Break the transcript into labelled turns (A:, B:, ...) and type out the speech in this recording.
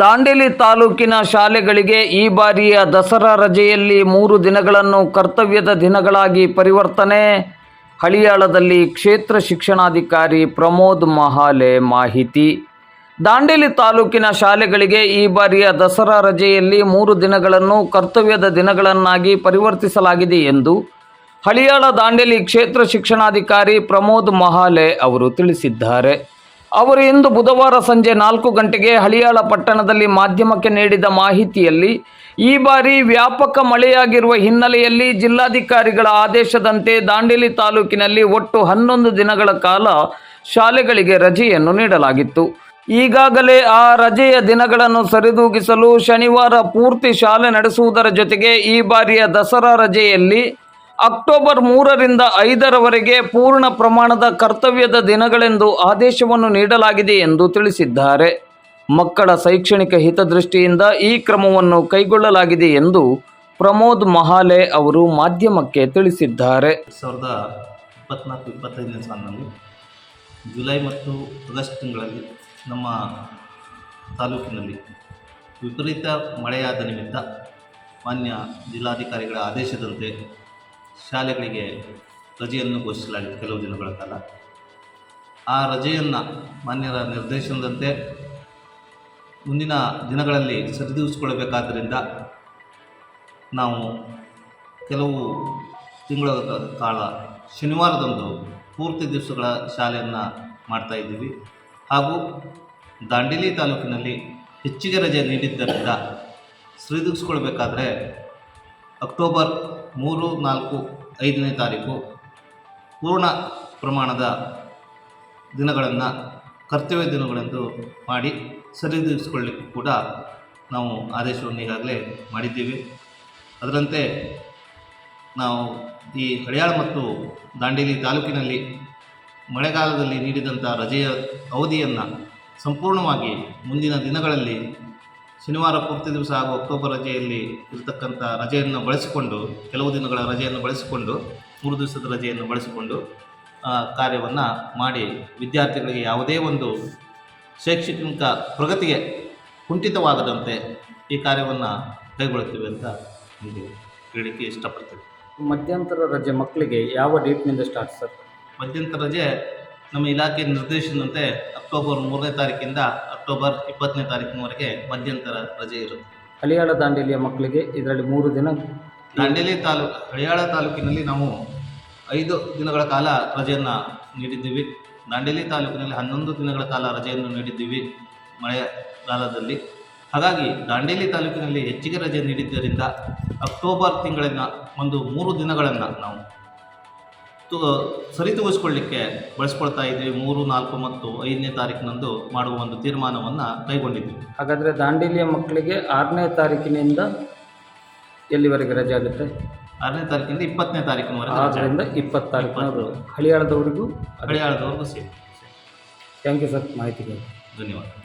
A: ದಾಂಡೇಲಿ ತಾಲೂಕಿನ ಶಾಲೆಗಳಿಗೆ ಈ ಬಾರಿಯ ದಸರಾ ರಜೆಯಲ್ಲಿ ಮೂರು ದಿನಗಳನ್ನು ಕರ್ತವ್ಯದ ದಿನಗಳಾಗಿ ಪರಿವರ್ತನೆ. ಹಳಿಯಾಳದಲ್ಲಿ ಕ್ಷೇತ್ರ ಶಿಕ್ಷಣಾಧಿಕಾರಿ ಪ್ರಮೋದ್ ಮಹಾಲೆ ಮಾಹಿತಿ. ದಾಂಡೇಲಿ ತಾಲೂಕಿನ ಶಾಲೆಗಳಿಗೆ ಈ ಬಾರಿಯ ದಸರಾ ರಜೆಯಲ್ಲಿ ಮೂರು ದಿನಗಳನ್ನು ಕರ್ತವ್ಯದ ದಿನಗಳನ್ನಾಗಿ ಪರಿವರ್ತಿಸಲಾಗಿದೆ ಎಂದು ಹಳಿಯಾಳ ದಾಂಡೇಲಿ ಕ್ಷೇತ್ರ ಶಿಕ್ಷಣಾಧಿಕಾರಿ ಪ್ರಮೋದ್ ಮಹಾಲೆ ಅವರು ತಿಳಿಸಿದ್ದಾರೆ. ಅವರು ಇಂದು ಬುಧವಾರ ಸಂಜೆ ನಾಲ್ಕು ಗಂಟೆಗೆ ಹಳಿಯಾಳ ಪಟ್ಟಣದಲ್ಲಿ ಮಾಧ್ಯಮಕ್ಕೆ ನೀಡಿದ ಮಾಹಿತಿಯಲ್ಲಿ, ಈ ಬಾರಿ ವ್ಯಾಪಕ ಮಳೆಯಾಗಿರುವ ಹಿನ್ನೆಲೆಯಲ್ಲಿ ಜಿಲ್ಲಾಧಿಕಾರಿಗಳ ಆದೇಶದಂತೆ ದಾಂಡೇಲಿ ತಾಲೂಕಿನಲ್ಲಿ ಒಟ್ಟು ಹನ್ನೊಂದು ದಿನಗಳ ಕಾಲ ಶಾಲೆಗಳಿಗೆ ರಜೆಯನ್ನು ನೀಡಲಾಗಿತ್ತು. ಈಗಾಗಲೇ ಆ ರಜೆಯ ದಿನಗಳನ್ನು ಸರಿದೂಗಿಸಲು ಶನಿವಾರ ಪೂರ್ತಿ ಶಾಲೆ ನಡೆಸುವುದರ ಜೊತೆಗೆ ಈ ಬಾರಿಯ ದಸರಾ ರಜೆಯಲ್ಲಿ ಅಕ್ಟೋಬರ್ ಮೂರರಿಂದ ಐದರವರೆಗೆ ಪೂರ್ಣ ಪ್ರಮಾಣದ ಕರ್ತವ್ಯದ ದಿನಗಳೆಂದು ಆದೇಶವನ್ನು ನೀಡಲಾಗಿದೆ ಎಂದು ತಿಳಿಸಿದ್ದಾರೆ. ಮಕ್ಕಳ ಶೈಕ್ಷಣಿಕ ಹಿತದೃಷ್ಟಿಯಿಂದ ಈ ಕ್ರಮವನ್ನು ಕೈಗೊಳ್ಳಲಾಗಿದೆ ಎಂದು ಪ್ರಮೋದ್ ಮಹಾಲೆ ಅವರು ಮಾಧ್ಯಮಕ್ಕೆ ತಿಳಿಸಿದ್ದಾರೆ.
B: ಸಾವಿರದ ಇಪ್ಪತ್ನಾಲ್ಕು, ಇಪ್ಪತ್ತೈದನೇ ಸಾಲಿನಲ್ಲಿ ಜುಲೈ ಮತ್ತು ಆಗಸ್ಟ್ ತಿಂಗಳಲ್ಲಿ ನಮ್ಮ ತಾಲೂಕಿನಲ್ಲಿ ವಿಪರೀತ ಮಳೆಯಾದ ನಿಮಿತ್ತ ಮಾನ್ಯ ಜಿಲ್ಲಾಧಿಕಾರಿಗಳ ಆದೇಶದಂತೆ ಶಾಲೆಗಳಿಗೆ ರಜೆಯನ್ನು ಘೋಷಿಸಲಾಗಿದೆ. ಕೆಲವು ದಿನಗಳ ಕಾಲ ಆ ರಜೆಯನ್ನು ಮಾನ್ಯರ ನಿರ್ದೇಶನದಂತೆ ಮುಂದಿನ ದಿನಗಳಲ್ಲಿ ಸರಿದೂಗಿಸಿಕೊಳ್ಳಬೇಕಾದ್ದರಿಂದ ನಾವು ಕೆಲವು ತಿಂಗಳ ಕಾಲ ಶನಿವಾರದಂದು ಪೂರ್ತಿ ದಿವಸಗಳ ಶಾಲೆಯನ್ನು ಮಾಡ್ತಾ ಇದ್ದೀವಿ. ಹಾಗೂ ದಾಂಡೇಲಿ ತಾಲೂಕಿನಲ್ಲಿ ಹೆಚ್ಚಿಗೆ ರಜೆ ನೀಡಿದ್ದರಿಂದ ಸರಿದೂಗಿಸ್ಕೊಳ್ಬೇಕಾದ್ರೆ ಅಕ್ಟೋಬರ್ ಮೂರು, ನಾಲ್ಕು, ಐದನೇ ತಾರೀಕು ಪೂರ್ಣ ಪ್ರಮಾಣದ ದಿನಗಳನ್ನು ಕರ್ತವ್ಯ ದಿನಗಳೆಂದು ಮಾಡಿ ಸರಿದೂಗಿಸಿಕೊಳ್ಳಿಕ್ಕೂ ಕೂಡ ನಾವು ಆದೇಶವನ್ನು ಈಗಾಗಲೇ ಮಾಡಿದ್ದೀವಿ. ಅದರಂತೆ ನಾವು ಈ ಹಳಿಯಾಳ ಮತ್ತು ದಾಂಡೇಲಿ ತಾಲೂಕಿನಲ್ಲಿ ಮಳೆಗಾಲದಲ್ಲಿ ನೀಡಿದಂಥ ರಜೆಯ ಅವಧಿಯನ್ನು ಸಂಪೂರ್ಣವಾಗಿ ಮುಂದಿನ ದಿನಗಳಲ್ಲಿ ಶನಿವಾರ ಪೂರ್ತಿ ದಿವಸ ಹಾಗೂ ಅಕ್ಟೋಬರ್ ರಜೆಯಲ್ಲಿ ಇರತಕ್ಕಂಥ ರಜೆಯನ್ನು ಬಳಸಿಕೊಂಡು ಕೆಲವು ದಿನಗಳ ರಜೆಯನ್ನು ಬಳಸಿಕೊಂಡು ಮೂರು ದಿವಸದ ರಜೆಯನ್ನು ಬಳಸಿಕೊಂಡು ಕಾರ್ಯವನ್ನು ಮಾಡಿ ವಿದ್ಯಾರ್ಥಿಗಳಿಗೆ ಯಾವುದೇ ಒಂದು ಶೈಕ್ಷಣಿಕ ಪ್ರಗತಿಗೆ ಕುಂಠಿತವಾಗದಂತೆ ಈ ಕಾರ್ಯವನ್ನು ಕೈಗೊಳ್ಳುತ್ತೇವೆ ಅಂತ ಒಂದು ಹೇಳಲಿಕ್ಕೆ ಇಷ್ಟಪಡ್ತೇವೆ
A: ಮಧ್ಯಂತರ ರಜೆ ಮಕ್ಕಳಿಗೆ ಯಾವ ಡೇಟ್ನಿಂದ ಸ್ಟಾರ್ಟ್ ಸರ್?
B: ಮಧ್ಯಂತರ ರಜೆ ನಮ್ಮ ಇಲಾಖೆ ನಿರ್ದೇಶನದಂತೆ ಅಕ್ಟೋಬರ್ ಮೂರನೇ ತಾರೀಕಿಂದ ಅಕ್ಟೋಬರ್ ಇಪ್ಪತ್ತನೇ ತಾರೀಕಿನವರೆಗೆ ಮಧ್ಯಂತರ ರಜೆ ಇರುತ್ತೆ.
A: ಹಳಿಯಾಳ ದಾಂಡೇಲಿಯ ಮಕ್ಕಳಿಗೆ ಇದರಲ್ಲಿ ಮೂರು ದಿನ
B: ದಾಂಡೇಲಿ ತಾಲೂಕು ಹಳಿಯಾಳ ತಾಲೂಕಿನಲ್ಲಿ ನಾವು ಐದು ದಿನಗಳ ಕಾಲ ರಜೆಯನ್ನು ನೀಡಿದ್ದೀವಿ. ದಾಂಡೇಲಿ ತಾಲೂಕಿನಲ್ಲಿ ಹನ್ನೊಂದು ದಿನಗಳ ಕಾಲ ರಜೆಯನ್ನು ನೀಡಿದ್ದೀವಿ ಮಳೆಗಾಲದಲ್ಲಿ ಹಾಗಾಗಿ ದಾಂಡೇಲಿ ತಾಲೂಕಿನಲ್ಲಿ ಹೆಚ್ಚಿಗೆ ರಜೆ ನೀಡಿದ್ದರಿಂದ ಅಕ್ಟೋಬರ್ ತಿಂಗಳಿನ ಒಂದು ಮೂರು ದಿನಗಳನ್ನು ನಾವು ತು ಸರಿತೂಗಿಸ್ಕೊಳ್ಳಿಕ್ಕೆ ಬಳಸ್ಕೊಳ್ತಾ ಇದ್ವಿ ಮೂರು ನಾಲ್ಕು ಮತ್ತು ಐದನೇ ತಾರೀಕಿನಂದು ಮಾಡುವ ಒಂದು ತೀರ್ಮಾನವನ್ನು ಕೈಗೊಂಡಿದ್ವಿ.
A: ಹಾಗಾದರೆ ದಾಂಡೇಲಿಯ ಮಕ್ಕಳಿಗೆ ಆರನೇ ತಾರೀಕಿನಿಂದ ಎಲ್ಲಿವರೆಗೆ ರಜೆ ಆಗುತ್ತೆ?
B: ಆರನೇ ತಾರೀಕಿಂದ ಇಪ್ಪತ್ತನೇ ತಾರೀಕಿನವರೆಗೆ.
A: ಆರರಿಂದ ಇಪ್ಪತ್ತು ತಾರೀಕು ಹಳಿಯಾಳದವರಿಗೂ
B: ಹಳಿಯಾಳದವರೆಗೂ ಸೇರಿ.
A: ಥ್ಯಾಂಕ್ ಯು ಸರ್ ಮಾಹಿತಿಗೆ
B: ಧನ್ಯವಾದ.